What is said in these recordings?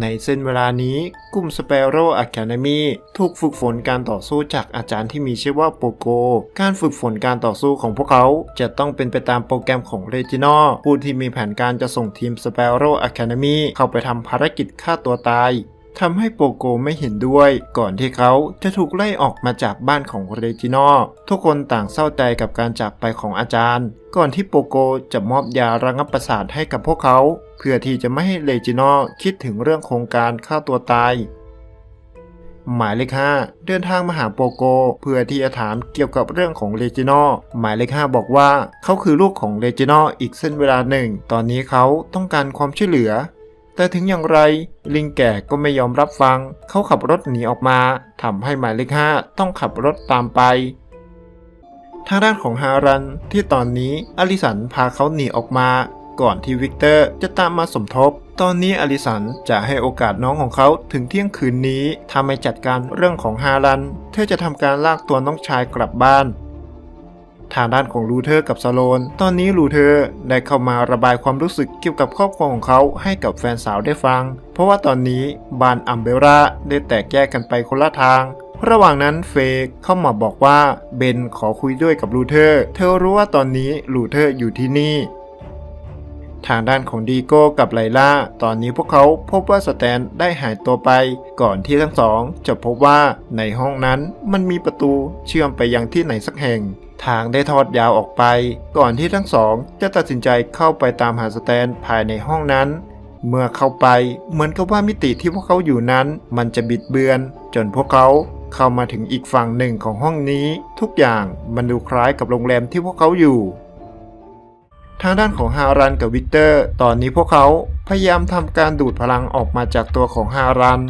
ในเส้นเวลานี้กลุ่มสเปโร่อะแคนามีถูกฝึกฝนการต่อสู้จากอาจารย์ที่มีชื่อว่าโปโก การฝึกฝนการต่อสู้ของพวกเขาจะต้องเป็นไปตามโปรแกรมของเรจินอผู้ที่มีแผนการจะส่งทีมสเปโร่อะแคนามีเข้าไปทำภารกิจฆ่าตัวตาย ทำให้โปโกไม่เห็นด้วย ก่อนที่เขาจะถูกไล่ออกมาจากบ้านของเรจินอทุกคนต่างเศร้าใจกับการจากไปของอาจารย์ ก่อนที่โปโกจะมอบยาระงับประสาทให้กับพวกเขา เพื่อที่จะไม่ให้เรจินอคิดถึงเรื่องโครงการฆ่าตัวตายหมายเลข5เดินทางมาหาโปโก เพื่อที่จะถามเกี่ยวกับเรื่องของเรจินอหมายเลข5บอกว่า เขาคือลูกของเรจินออีกเส้นเวลาหนึ่ง ตอนนี้เขาต้องการความช่วยเหลือ แต่ถึงอย่างไร ลิงแก่ก็ไม่ยอมรับฟัง เขาขับรถหนีออกมาทำให้หมายเลข5ต้องขับรถตามไป ทางด้านของฮารันที่ตอนนี้อลิสันพาเขาหนีออกมา ก่อนที่วิกเตอร์จะตามมาสมทบ ตอนนี้อลิสันจะให้โอกาสน้องของเขาถึงเที่ยงคืนนี้ถ้าไม่จัดการเรื่องของฮารัน เธอจะทำการลากตัวน้องชายกลับบ้าน ทางด้านของลูเทอร์กับซาโลน ตอนนี้ลูเทอร์ได้เข้ามาระบายความรู้สึกเกี่ยวกับครอบครัวของเขาให้กับแฟนสาวได้ฟัง เพราะว่าตอนนี้บานอัมเบราได้แตกแยกกันไปคนละทาง ระหว่างนั้นเฟกเข้ามาบอกว่าเบนขอคุยด้วยกับลูเทอร์ เธอรู้ว่าตอนนี้ลูเทอร์อยู่ที่นี่ ทางด้านของดีโก้กับไลล่า ตอนนี้พวกเขาพบว่าสแตนได้หายตัวไป ก่อนที่ทั้งสองจะพบว่าในห้องนั้นมันมีประตูเชื่อมไปยังที่ไหนสักแห่ง ทางได้ทอดยาวออกไป ก่อนที่ทั้งสองจะตัดสินใจเข้าไปตามหาสแตนภายในห้องนั้น เมื่อเข้าไปเหมือนกับว่ามิติที่พวกเขาอยู่นั้น มันจะบิดเบือน จนพวกเขาเข้ามาถึงอีกฝั่งหนึ่งของห้องนี้ ทุกอย่างมันดูคล้ายกับโรงแรมที่พวกเขาอยู่ ทางด้านของฮารันกับวิกเตอร์ ตอนนี้พวกเขาพยายามทำการดูดพลังออกมาจากตัวของฮารัน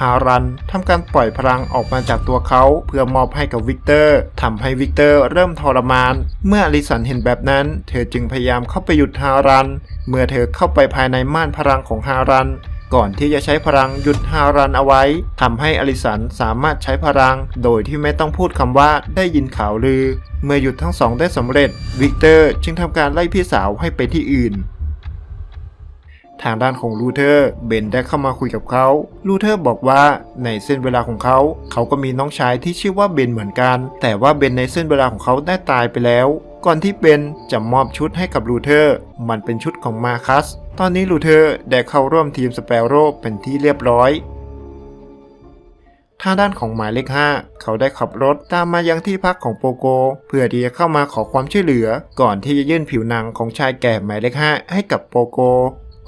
ฮารันทำการปล่อยพลังออกมาจากตัวเขาเพื่อมอบให้กับวิกเตอร์ทำให้วิกเตอร์เริ่มทรมาน เมื่ออลิสันเห็นแบบนั้น เธอจึงพยายามเข้าไปหยุดฮารัน เมื่อเธอเข้าไปภายในม่านพลังของฮารัน ก่อนที่จะใช้พลังหยุดฮารันเอาไว้ทำให้อลิสันสามารถใช้พลัง โดยที่ไม่ต้องพูดคำว่าได้ยินข่าวลือ เมื่อหยุดทั้งสองได้สำเร็จ วิกเตอร์จึงทำการไล่พี่สาวให้ไปที่อื่น ทางด้านของลูเทอร์เบนได้เข้ามาคุยกับเขาลูเทอร์บอกว่าในเส้นเวลาของเขาเขาก็มีน้องชายที่ชื่อว่าเบนเหมือนกัน แต่ว่าเบนในเส้นเวลาของเขาได้ตายไปแล้ว ก่อนที่เบนจะมอบชุดให้กับลูเทอร์มันเป็นชุดของมาคัส ตอนนี้ลูเทอร์ได้เข้าร่วมทีมสเปโร่เป็นที่เรียบร้อยทางด้านของหมายเลข 5 เขาได้ขับรถตามมายังที่พักของโปโก เพื่อที่จะเข้ามาขอความช่วยเหลือ ก่อนที่จะยื่นผิวหนังของชายแก่หมายเลข 5 ให้กับโปโก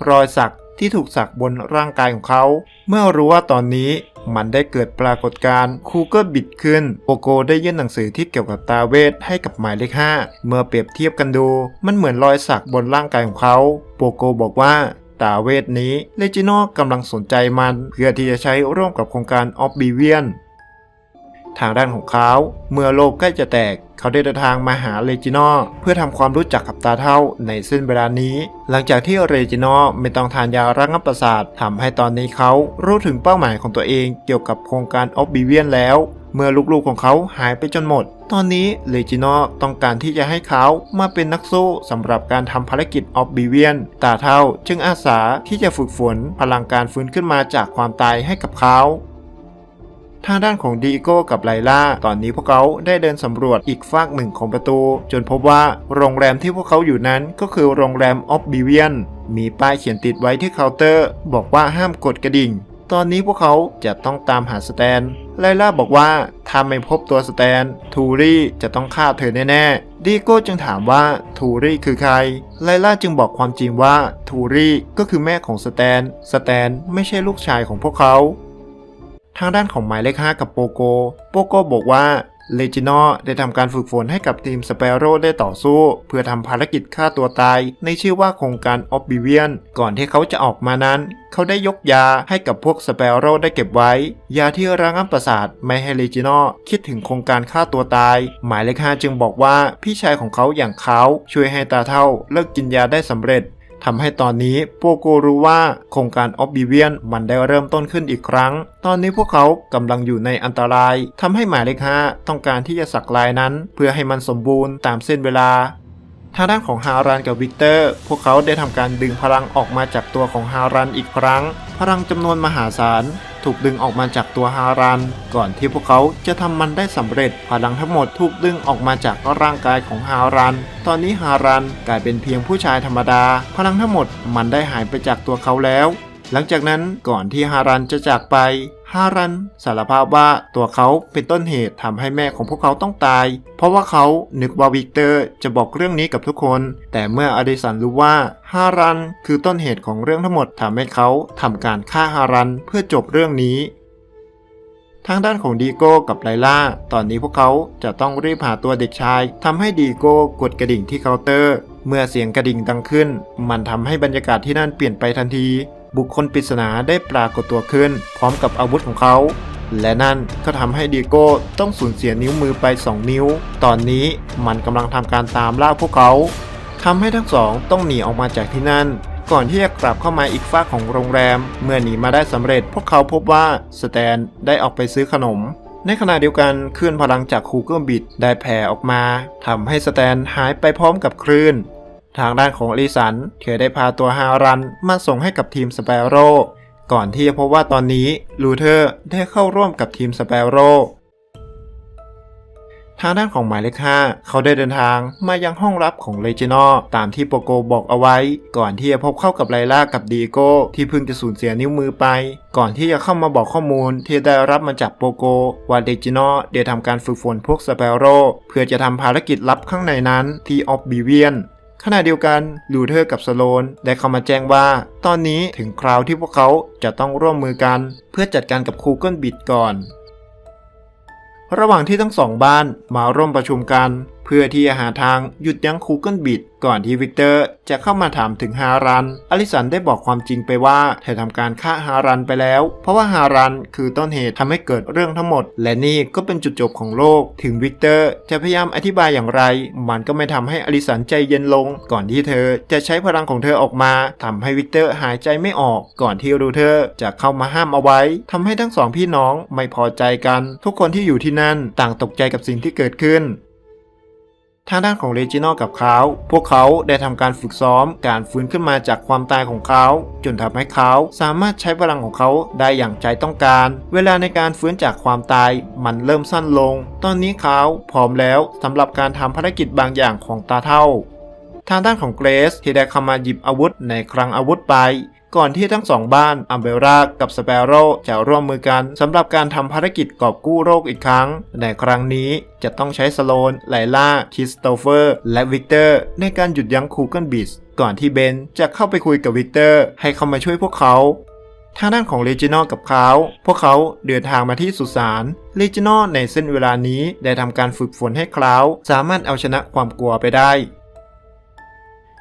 รอยสักที่ถูกสักบนร่างกายของเขา เมื่อรู้ว่าตอนนี้มันได้เกิดปรากฏการณ์คูเกอร์บิดขึ้นโปโกได้ยื่นหนังสือที่เกี่ยวกับตาเวทให้กับหมายเลข5เมื่อเปรียบเทียบกันดู มันเหมือนรอยสักบนร่างกายของเขา โปโกบอกว่าตาเวทนี้เลจิโนกำลังสนใจมัน เพื่อที่จะใช้ร่วมกับโครงการออฟบีเวียน ทางด้านของเขา เมื่อโลกใกล้จะแตก เขาได้เดินทางมาหาเรจิโนเพื่อทำความรู้จักกับตาเท่าในเส้นเวลานี้ หลังจากที่เรจิโนไม่ต้องทานยาระงับประสาททำให้ตอนนี้เขารู้ถึงเป้าหมายของตัวเองเกี่ยวกับโครงการออฟบีเวียนแล้ว เมื่อลูกๆของเขาหายไปจนหมด ตอนนี้เลจิโนต้องการที่จะให้เขามาเป็นนักสู้สำหรับการทำภารกิจออฟบีเวียนตาเท่าจึงอาสาที่จะฝึกฝนพลังการฟื้นขึ้นมาจากความตายให้กับเขา ทางด้านของดีโก้กับไลล่า ตอนนี้พวกเขาได้เดินสำรวจอีกฝากหนึ่งของประตู จนพบว่าโรงแรมที่พวกเขาอยู่นั้นก็คือโรงแรมออฟบิเวียนมีป้ายเขียนติดไว้ที่เคาน์เตอร์ บอกว่าห้ามกดกระดิ่ง ตอนนี้พวกเขาจะต้องตามหาสแตน ไลล่าบอกว่าถ้าไม่พบตัวสแตน ทูรี่จะต้องฆ่าเธอแน่ๆ ดีโก้จึงถามว่าทูรี่คือใคร ไลล่าจึงบอกความจริงว่าทูรี่ก็คือแม่ของสแตน สแตนไม่ใช่ลูกชายของพวกเขา ทางด้านของหมายเลข 5 กับโปโก โปโกบอกว่าเลจิโนได้ทำการฝึกฝนให้กับทีมสเปโร่ได้ต่อสู้ เพื่อทำภารกิจฆ่าตัวตาย ในชื่อว่าโครงการออบบิเวียนก่อนที่เขาจะออกมานั้น เขาได้ยกยาให้กับพวกสเปโร่ได้เก็บไว้ ยาที่ระงับประสาทไม่ให้เลจิโนคิดถึงโครงการฆ่าตัวตาย หมายเลข5จึงบอกว่าพี่ชายของเขาอย่างเขาช่วยให้ตาเท่าเลิกกินยาได้สำเร็จ ทำให้ตอนนี้โปโกรู้ว่าโครงการออบบิเวียนมันได้เริ่มต้นขึ้นอีกครั้ง ตอนนี้พวกเขากำลังอยู่ในอันตรายทำให้หมายเลขห้าต้องการที่จะสักลายนั้น เพื่อให้มันสมบูรณ์ตามเส้นเวลาทางด้านของฮารันกับวิกเตอร์ พวกเขาได้ทำการดึงพลังออกมาจากตัวของฮารันอีกครั้ง พลังจำนวนมหาศาล ถูกดึงออกมาจากตัวฮารันก่อนที่พวกเขาจะทำมันได้สำเร็จพลังทั้งหมดถูกดึงออกมาจากร่างกายของฮารันตอนนี้ฮารันกลายเป็นเพียงผู้ชายธรรมดา พลังทั้งหมดมันได้หายไปจากตัวเขาแล้ว หลังจากนั้นก่อนที่ฮารันจะจากไป ฮารันสารภาพว่าตัวเขาเป็นต้นเหตุทำให้แม่ของพวกเขาต้องตาย เพราะว่าเขานึกว่าวิกเตอร์จะบอกเรื่องนี้กับทุกคน แต่เมื่ออดิสันรู้ว่าฮารันคือต้นเหตุของเรื่องทั้งหมดทำให้เขาทำการฆ่าฮารันเพื่อจบเรื่องนี้ทางด้านของดีโก้กับไลล่า ตอนนี้พวกเขาจะต้องรีบหาตัวเด็กชายทำให้ดีโก้กดกระดิ่งที่เคาน์เตอร์ เมื่อเสียงกระดิ่งดังขึ้น มันทำให้บรรยากาศที่นั่นเปลี่ยนไปทันที บุคคลปริศนาได้ปรากฏตัวขึ้น พร้อมกับอาวุธของเขา และนั่นก็ทำให้ดีโก้ต้องสูญเสียนิ้วมือไป 2 นิ้ว ตอนนี้มันกำลังทำการตามล่าพวกเขาทำให้ทั้งสองต้องหนีออกมาจากที่นั่น ก่อนที่จะกลับเข้ามาอีกฝากของโรงแรม เมื่อหนีมาได้สำเร็จ พวกเขาพบว่าสแตนได้ออกไปซื้อขนมในขณะเดียวกันคลื่นพลังจากคูเกิลบิดได้แผ่ออกมาทำให้สแตนหายไปพร้อมกับคลื่น ทางด้านของอลิสันเธอได้พาตัวฮารันมาส่งให้กับทีมสเปโร่ก่อนที่จะพบว่าตอนนี้ลูเทอร์ได้เข้าร่วมกับทีมสเปโร่ทางด้านของหมายเลข 5 เขาได้เดินทางมายังห้องลับของเลจินอตามที่โปโกบอกเอาไว้ ก่อนที่จะพบเข้ากับไลล่ากับดีโก้ที่เพิ่งจะสูญเสียนิ้วมือไป ก่อนที่จะเข้ามาบอกข้อมูลที่ได้รับมาจากโปโกว่าเลจินอได้ทำการฝึกฝนพวกสเปโร่เพื่อจะทำภารกิจลับข้างในนั้นที่ออฟบิเวียน ขณะเดียวกันลูเทอร์กับสโลนได้เข้ามาแจ้งว่า ตอนนี้ถึงคราวที่พวกเขาจะต้องร่วมมือกัน เพื่อจัดการกับคูเกิลบิดก่อน ระหว่างที่ทั้งสองบ้านมาร่วมประชุมกัน พื่อที่จะหาทางหยุดยั้งคูเกิลบิดก่อนที่วิกเตอร์จะเข้ามาถามถึงฮารัน อลิสันได้บอกความจริงไปว่าเธอทำการฆ่าฮารันไปแล้ว เพราะว่าฮารันคือต้นเหตุทำให้เกิดเรื่องทั้งหมด และนี่ก็เป็นจุดจบของโลก ถึงวิกเตอร์จะพยายามอธิบายอย่างไร มันก็ไม่ทำให้อลิสันใจเย็นลง ก่อนที่เธอจะใช้พลังของเธอออกมาทำให้วิกเตอร์หายใจไม่ออก ก่อนที่รูเทอร์จะเข้ามาห้ามเอาไว้ทำให้ทั้งสองพี่น้องไม่พอใจกัน ทุกคนที่อยู่ที่นั่นต่างตกใจกับสิ่งที่เกิดขึ้น ทางด้านของเรจินอลกับเขาพวกเขาได้ทำการฝึกซ้อมการฟื้นขึ้นมาจากความตายของเขา จนทำให้เขาสามารถใช้พลังของเขาได้อย่างใจต้องการ เวลาในการฟื้นจากความตายมันเริ่มสั้นลง ตอนนี้เขาพร้อมแล้วสำหรับการทำภารกิจบางอย่างของตาเท่าทางด้านของเกรซที่ได้เข้ามาหยิบอาวุธในคลังอาวุธไป ก่อนที่ทั้งสองบ้านอัมเบรากับสเปโร่จะร่วมมือกันสำหรับการทำภารกิจกอบกู้โรคอีกครั้ง ในครั้งนี้จะต้องใช้สโลน ไลล่า คิสโตเฟอร์ และวิกเตอร์ ในการหยุดยั้งคูเกิลบิสก่อนที่เบนจะเข้าไปคุยกับวิกเตอร์ ให้เข้ามาช่วยพวกเขาทางด้านของเลจินอลกับเขา พวกเขาเดินทางมาที่สุสานเลจินอลในเส้นเวลานี้ได้ทำการฝึกฝนให้คลาวสามารถเอาชนะความกลัวไปได้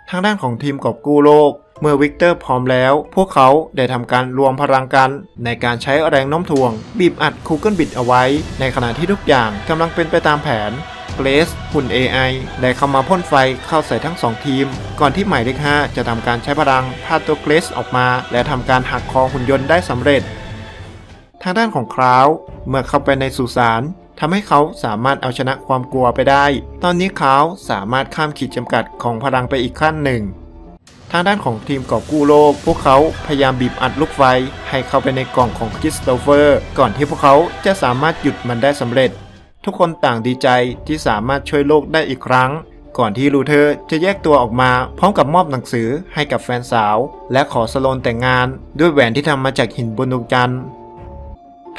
ทางด้านของทีมกอบกู้โลก เมื่อวิกเตอร์พร้อมแล้ว พวกเขาได้ทำการรวมพลังกันในการใช้แรงโน้มถ่วง บีบอัดคูเกิลบิดเอาไว้ ในขณะที่ทุกอย่างกำลังเป็นไปตามแผนเกรสหุ่น AI ได้เข้ามาพ่นไฟเข้าใส่ทั้งสองทีม ก่อนที่หมายเลข5จะทำการใช้พลังพาตัวเกรสออกมา และทำการหักคอหุ่นยนต์ได้สำเร็จ ทางด้านของคราว เมื่อเข้าไปในสุสานทำให้เขาสามารถเอาชนะความกลัวไปได้ ตอนนี้เขาสามารถข้ามขีดจำกัดของพลังไปอีกขั้นหนึ่ง ทางด้านของทีมกอบกู้โลก พวกเขาพยายามบีบอัดลูกไฟ ให้เข้าไปในกล่องของคริสโตเฟอร์ ก่อนที่พวกเขาจะสามารถหยุดมันได้สำเร็จ ทุกคนต่างดีใจที่สามารถช่วยโลกได้อีกครั้ง ก่อนที่ลูเธอร์จะแยกตัวออกมาพร้อมกับมอบหนังสือให้กับแฟนสาว และขอสโลนแต่งงานด้วยแหวนที่ทำมาจากหินบนดวงจันทร์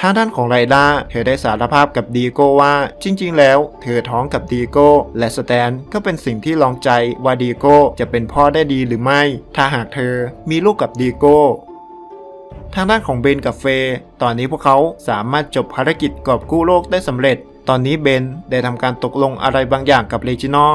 ทางด้านของไรด้าเธอได้สารภาพกับดีโก้ว่า จริง ๆ แล้ว เธอท้องกับดีโก้และสแตนก็เป็นสิ่งที่ลองใจว่าดีโก้จะเป็นพ่อได้ดีหรือไม่ ถ้าหากเธอมีลูกกับดีโก้ทางด้านของเบนกับเฟย์ตอนนี้พวกเขาสามารถจบภารกิจกอบกู้โลกได้สำเร็จ ตอนนี้เบนได้ทำการตกลงอะไรบางอย่างกับเลจินอ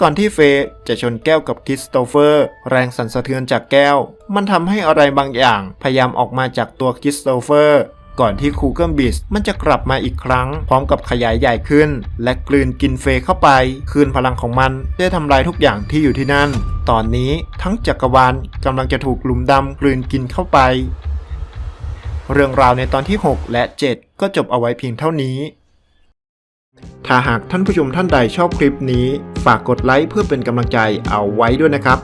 ก่อนที่เฟย์จะชนแก้วกับคริสโตเฟอร์ แรงสั่นสะเทือนจากแก้ว มันทำให้อะไรบางอย่างพยายามออกมาจากตัวคริสโตเฟอร์ ก่อนที่คูเกิลบิสมันจะกลับมาอีกครั้ง พร้อมกับขยายใหญ่ขึ้น และกลืนกินเฟย์เข้าไป คืนพลังของมันได้ทำลายทุกอย่างที่อยู่ที่นั่น ตอนนี้ทั้งจักรวาลกำลังจะถูกหลุมดำกลืนกินเข้าไป เรื่องราวในตอนที่ 6 และ 7 ก็จบเอาไว้เพียงเท่านี้ถ้าหากท่านผู้ชมท่านใดชอบคลิปนี้ ฝากกดไลค์เพื่อเป็นกำลังใจเอาไว้ด้วยนะครับ